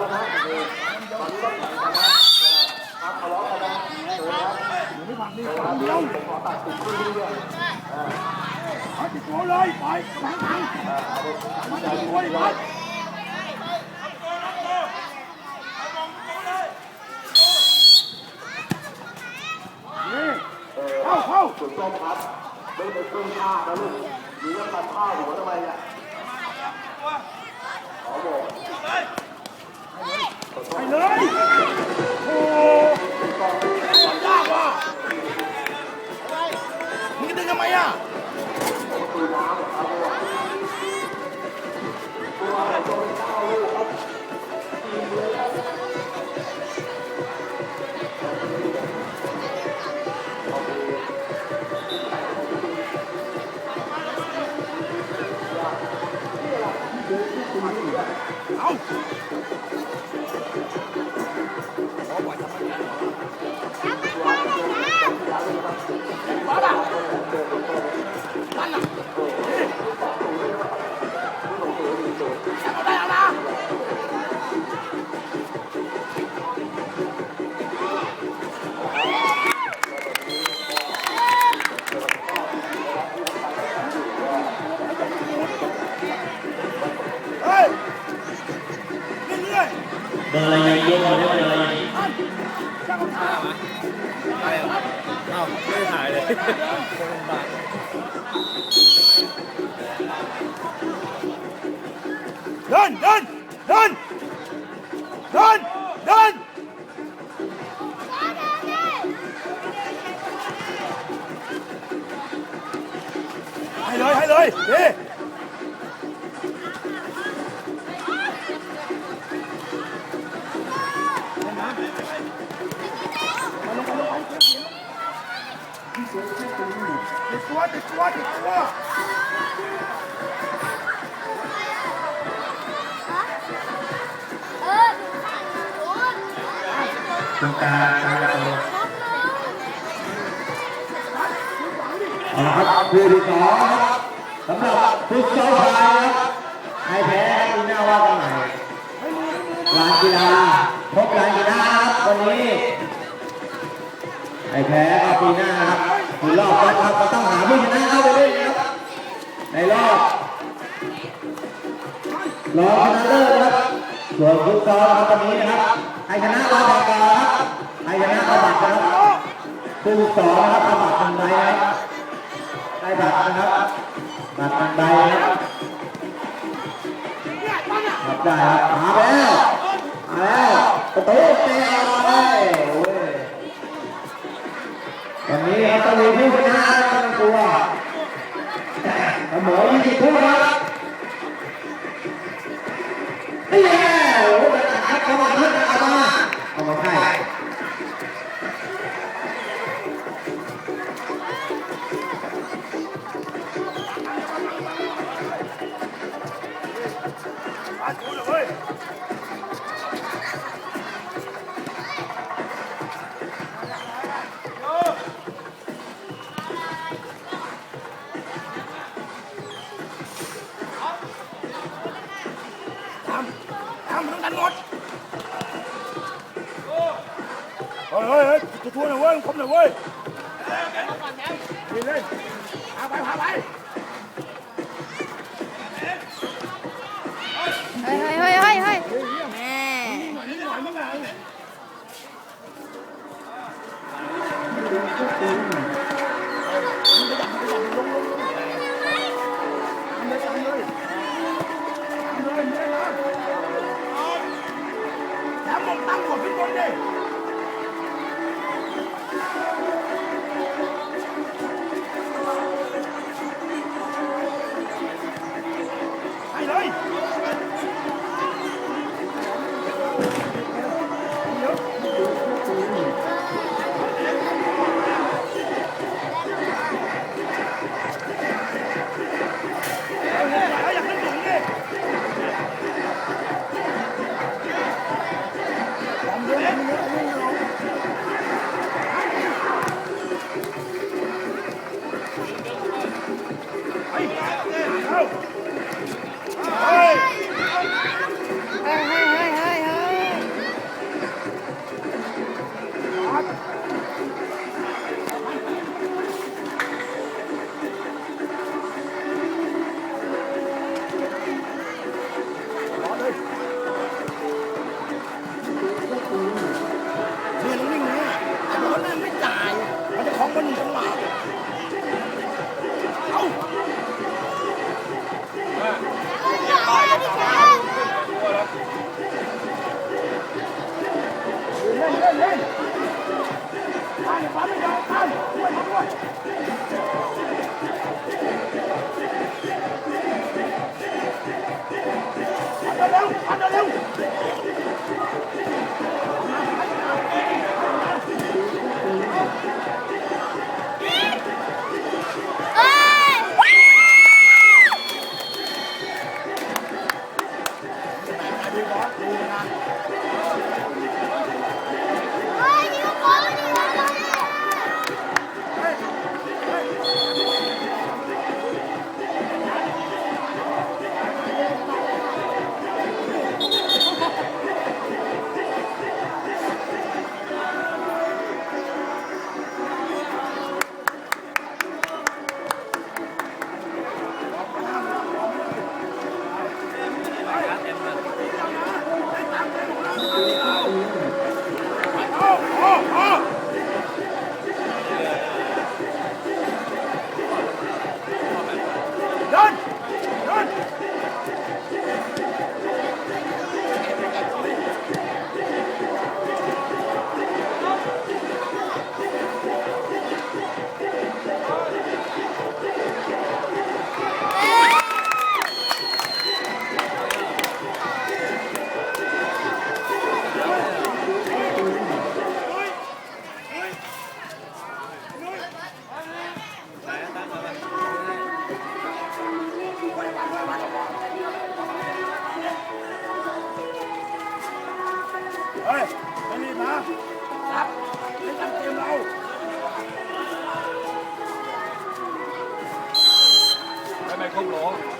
กันนะนี่ตอนนี้ก็แข่งกันนะครับทะเลาะกันนะเชิญครับอยู่ไม่ผักนี่เชิญคฝั่รับงเดีเดี๋ยยววผมขอตัดสินคุยเรื่องอ่าเอาติดตัวเลยปล่อยแทงทางอ่าเอาไปมันติดตัวอีกแล้วนี่เออเข้าเข้าส่วนต้นครับไม่ไปขึ้นผ้านะลูกหรือว่าตัดผ้าหัวทำไมเนี่ยขอบอก ไปเลยโอ้ยากว่ะมึงจะดึงทำไมอะ บ้าป่ะนั่นน่ะเอาได้เอาละเฮ้ยเรื่อยๆเบอร์อะไรยังเยอะเลยเบอร์อะไรยังเอ้าไม่ได้ถ่ายเลยเดินเดินเดินเดินเดินให้เลย ตรงกลางกลางประตูเอาละครับคู่ที่สองครับสำหรับฟุตซอลไทยครับใครแพ้คุณแม่ว่ากันใหม่ลานกีฬาพบลานกีฬาครับวันนี้ใครแพ้ก็ปีหน้าครับคือรอบนัดครับก็ต้องหาผู้ชนะเข้าไปเล่นนะครับในรอบรองชนะเลิศนะครับส่วนฟุตซอลครับวันนี้นะครับ ใครชนะรอบต่อไปครับใครชนะเอาบัตรครับคู่สองนะครับเอาบัตรหนึ่งใบนะครับได้บัตรนะครับบัตรหนึ่งใบนะครับครับได้ครับมาแล้วมาแล้วประตูเตะออกไปโอ้ยวันนี้ครับต้องมีผู้ชนะครับต้องกลัวเสมอยี่สิบคู่ครับ เอามาเอามาเอามาให้ ฮ้ยเฮ้ยจะทัวร์หน่อยเว้ยคมหน่อยเว้ยดีเลยพาไปพาไปเฮ้ยเฮ้ยเฮ้ยเฮ้ยแม่นิ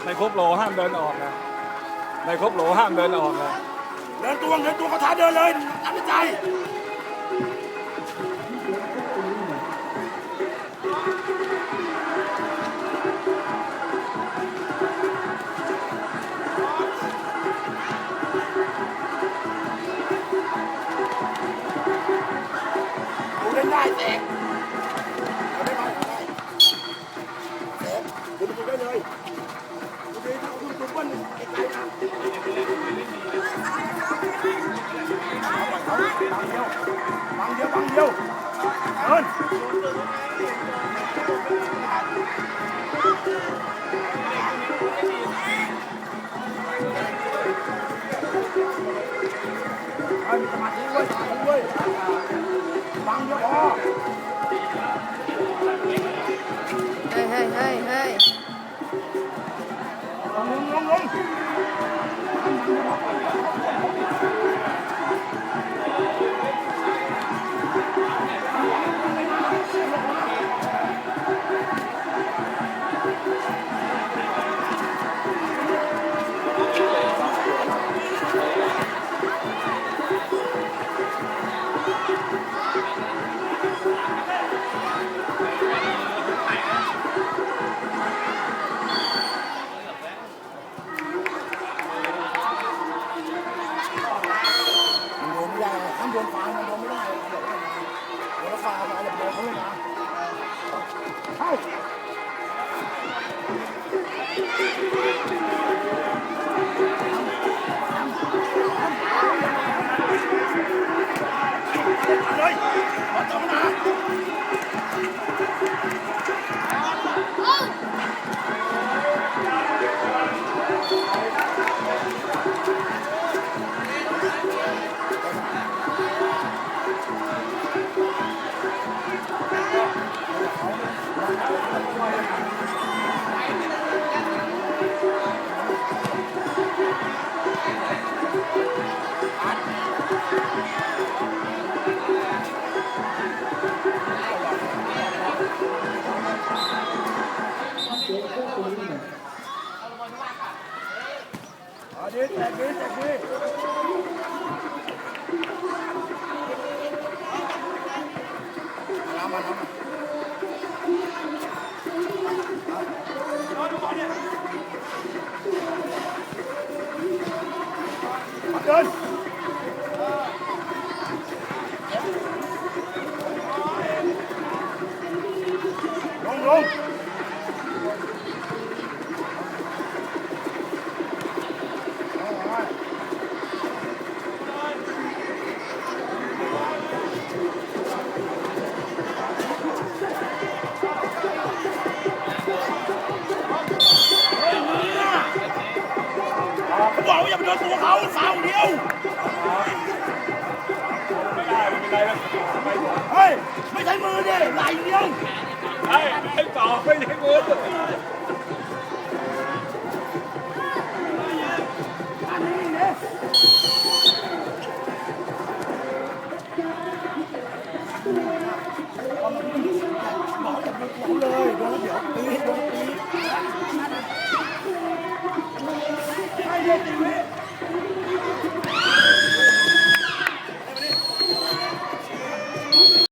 ในครบโหลห้ามเดินออกนะในครบโหลห้ามเดินออกนะ เดินตัวเดินตัวกระทาเดินเลยตั้งใจ เอางเดียวบังเดียวเดินเอามีสมาธิด้วยสมาธิด้วยบังเดียวพอ มาอย่าเสาฟาเดียวไม่ได้ไม่เป็นไรไปก่อนเฮ้ยไม่ใช่มือดิไหลเดียวไอ้ให้ต่อไม่ใช่มือ